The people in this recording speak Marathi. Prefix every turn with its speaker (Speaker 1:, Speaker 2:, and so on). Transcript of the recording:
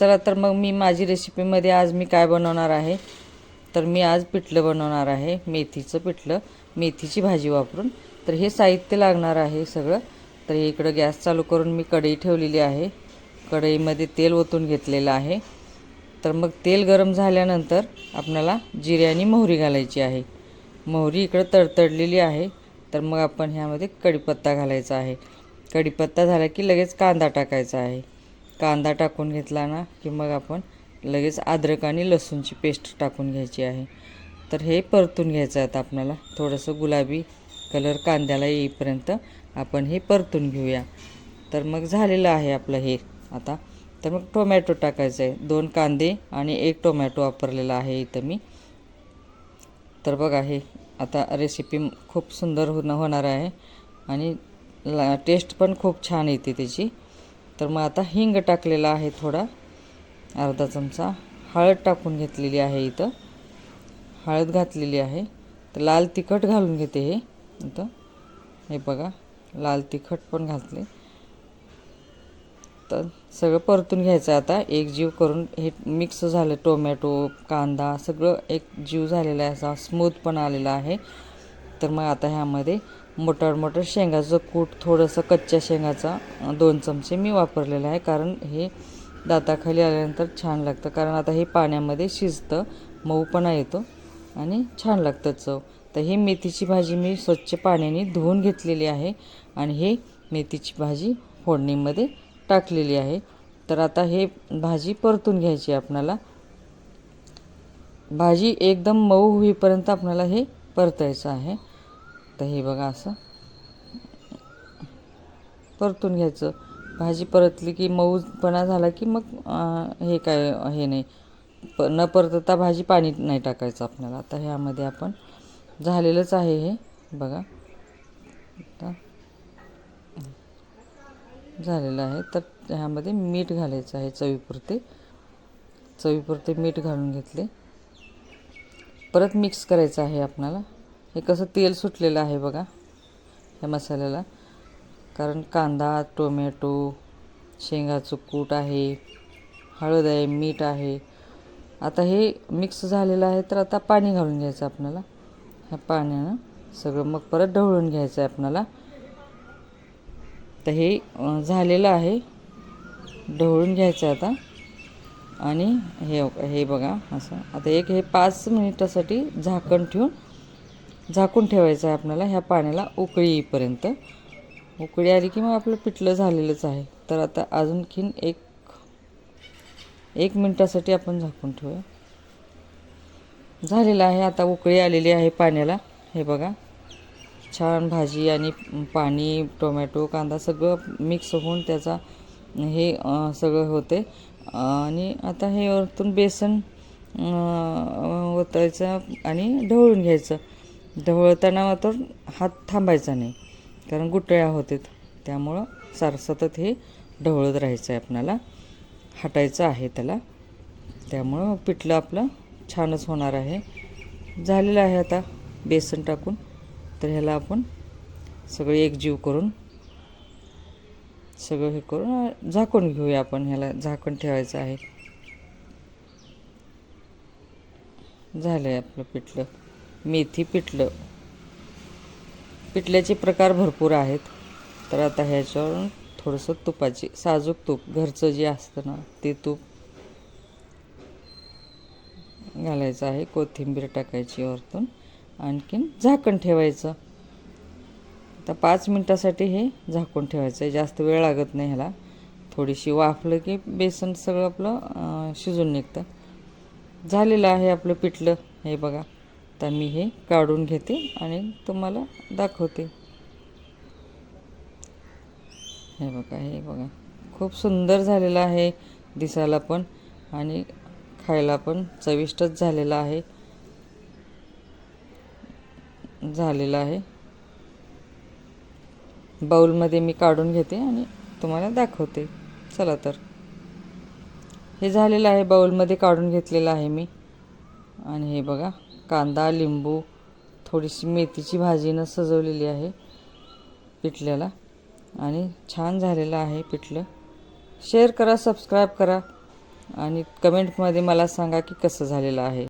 Speaker 1: चला तर मग मी माझी रेसिपीमध्ये आज मी काय बनवणार आहे? तर मी आज पिठलं बनवणार आहे मेथीचं पिठलं. मेथीची भाजी वापरून. तर हे साहित्य लागणार आहे सगळं. तर हे इकडं गॅस चालू करून मी कढई ठेवलेली आहे. कढईमध्ये तेल ओतून घेतलेलं आहे. तर मग तेल गरम झाल्यानंतर आपल्याला जिरे आणि मोहरी घालायची आहे. मोहरी इकडं तडतडलेली आहे. तर मग आपण ह्यामध्ये कढीपत्ता घालायचा आहे. कढीपत्ता झाला की लगेच कांदा टाकायचा आहे. कांदा टाकून घेतला ना की मग आपण लगेच अद्रक आणि लसूणची पेस्ट टाकून घ्यायची आहे. तर हे परतून घ्यायचं आहे आता आपल्याला. थोडंसं गुलाबी कलर कांद्याला येईपर्यंत आपण हे परतून घेऊया. तर मग झालेलं आहे आपलं हे आता. तर मग टोमॅटो टाकायचं आहे. दोन कांदे आणि एक टोमॅटो वापरलेला आहे इथं मी. तर बघा हे आता रेसिपी खूप सुंदर होणं होणार आहे. आणि ला टेस्ट पण खूप छान येते त्याची. तर मग आता हिंग टाकलेला आहे थोडा. अर्धा चमचा. हळद टाकून घेतलेली आहे इथं. हळद घातलेली आहे. तर लाल तिखट घालून घेते हे. इथं. हे बघा लाल तिखट पण घातले. तर सगळं परतून घ्यायचं आता. एक जीव करून हे मिक्स झालं. टोमॅटो कांदा सगळं एक जीव झालेला आहे. असा स्मूथ पण आलेला आहे. तर मग आता ह्यामध्ये मोठं मोटर शेंगाचं कूट थोडंसं कच्च्या शेंगाचा दोन चमचे मी वापरलेलं आहे कारण हे दाताखाली आल्यानंतर छान लागतं. कारण आता हे पाण्यामध्ये शिजतं मऊपणा येतो आणि छान लागतं चव. तर ही मेथीची भाजी मी स्वच्छ पाण्याने धुवून घेतलेली आहे आणि हे मेथीची भाजी फोडणीमध्ये टाकलेली आहे. तर आता हे भाजी परतून घ्यायची आपणाला. भाजी एकदम मऊ होईपर्यंत आपल्याला हे परतायचं आहे. तर हे बघा असं. परतून घ्यायचं. भाजी परतली की मऊपणा झाला की मग हे काय हे नाही. प न परतता भाजी पाणी नाही टाकायचं आपल्याला. आता ह्यामध्ये आपण झालेलंच आहे हे. बघा. आता झालेलं आहे. तर ह्यामध्ये मीठ घालायचं आहे चवीपुरते. चवीपुरते मीठ घालून घेतले. परत मिक्स करायचं आहे आपणाला. हे कसं तेल सुटलेलं आहे बघा ह्या मसाल्याला. कारण कांदा टोमॅटो शेंगाचं कूट आहे हळद आहे मीठ आहे. आता हे मिक्स झालेलं आहे तर आता पाणी घालून घ्यायचं आपल्याला ह्या पाण्यानं सगळं मग परत ढवळून घ्यायचं आहे आपल्याला तर हे झालेलं आहे. ढवळून घ्यायचं आता. आणि हे हे बघा असं. आता एक हे पाच मिनिटासाठी झाकण ठेवून झाकून ठेवायचं आहे आपल्याला. ह्या पाण्याला उकळी येईपर्यंत. उकळी आली की मग आपलं पिठलं झालेलंच आहे. तर आता अजूनखीन एक एक मिनटासाठी आपण झाकून ठेवूया. झालेलं आहे. आता उकळी आलेली आहे पाण्याला. हे बघा. छान भाजी आणि पाणी टोमॅटो कांदा सगळं मिक्स होऊन त्याचा हे सगळं होते. आणि आता हे वरतून बेसन ओतायचं आणि ढवळून घ्यायचं. ढवळताना मात्र हात थांबायचा नाही. कारण गुटळ्या होतात. त्यामुळं सार सतत हे ढवळत राहायचं आहे आपणाला हटायचं आहे त्याला. त्यामुळं पिठलं आपलं छानच होणार आहे. झालेलं आहे आता बेसन टाकून. तर ह्याला आपण सगळं एकजीव करून सगळं हे करून झाकून घेऊया आपण. ह्याला झाकण ठेवायचं आहे. झालं आहे आपलं पिठलं. मेथी पिठलं. पिठल्याचे प्रकार भरपूर आहेत. तर आता ह्याच्यावरून थोडंसं तुपाची साजूक तूप घरचं जे असतं ना ते तूप घालायचं आहे. कोथिंबीर टाकायची वरतून. आणखीन झाकण ठेवायचं. आता पाच मिनटासाठी हे झाकून ठेवायचं आहे. जास्त वेळ लागत नाही ह्याला. थोडीशी वाफलं की बेसन सगळं आपलं शिजून निघतं. झालेलं आहे आपलं पिठलं. हे बघा. आता मी हे काढून घेते आणि तुम्हाला दाखवते. हे बघा हे बघा. खूप सुंदर झालेलं आहे दिसायला पण. आणि खायला पण चविष्टच झालेलं आहे. झालेलं आहे. बाऊलमध्ये मी काढून घेते आणि तुम्हाला दाखवते. चला तर. हे झालेलं आहे बाऊलमध्ये काढून घेतलेलं आहे मी. आणि हे बघा. कांदा लिंबू थोडीशी मेथीची भाजीनं सजवलेली आहे पिठल्याला. आणि छान झालेलं आहे पिठलं. शेअर करा सबस्क्राईब करा. आणि कमेंटमध्ये मला सांगा की कसं झालेलं आहे.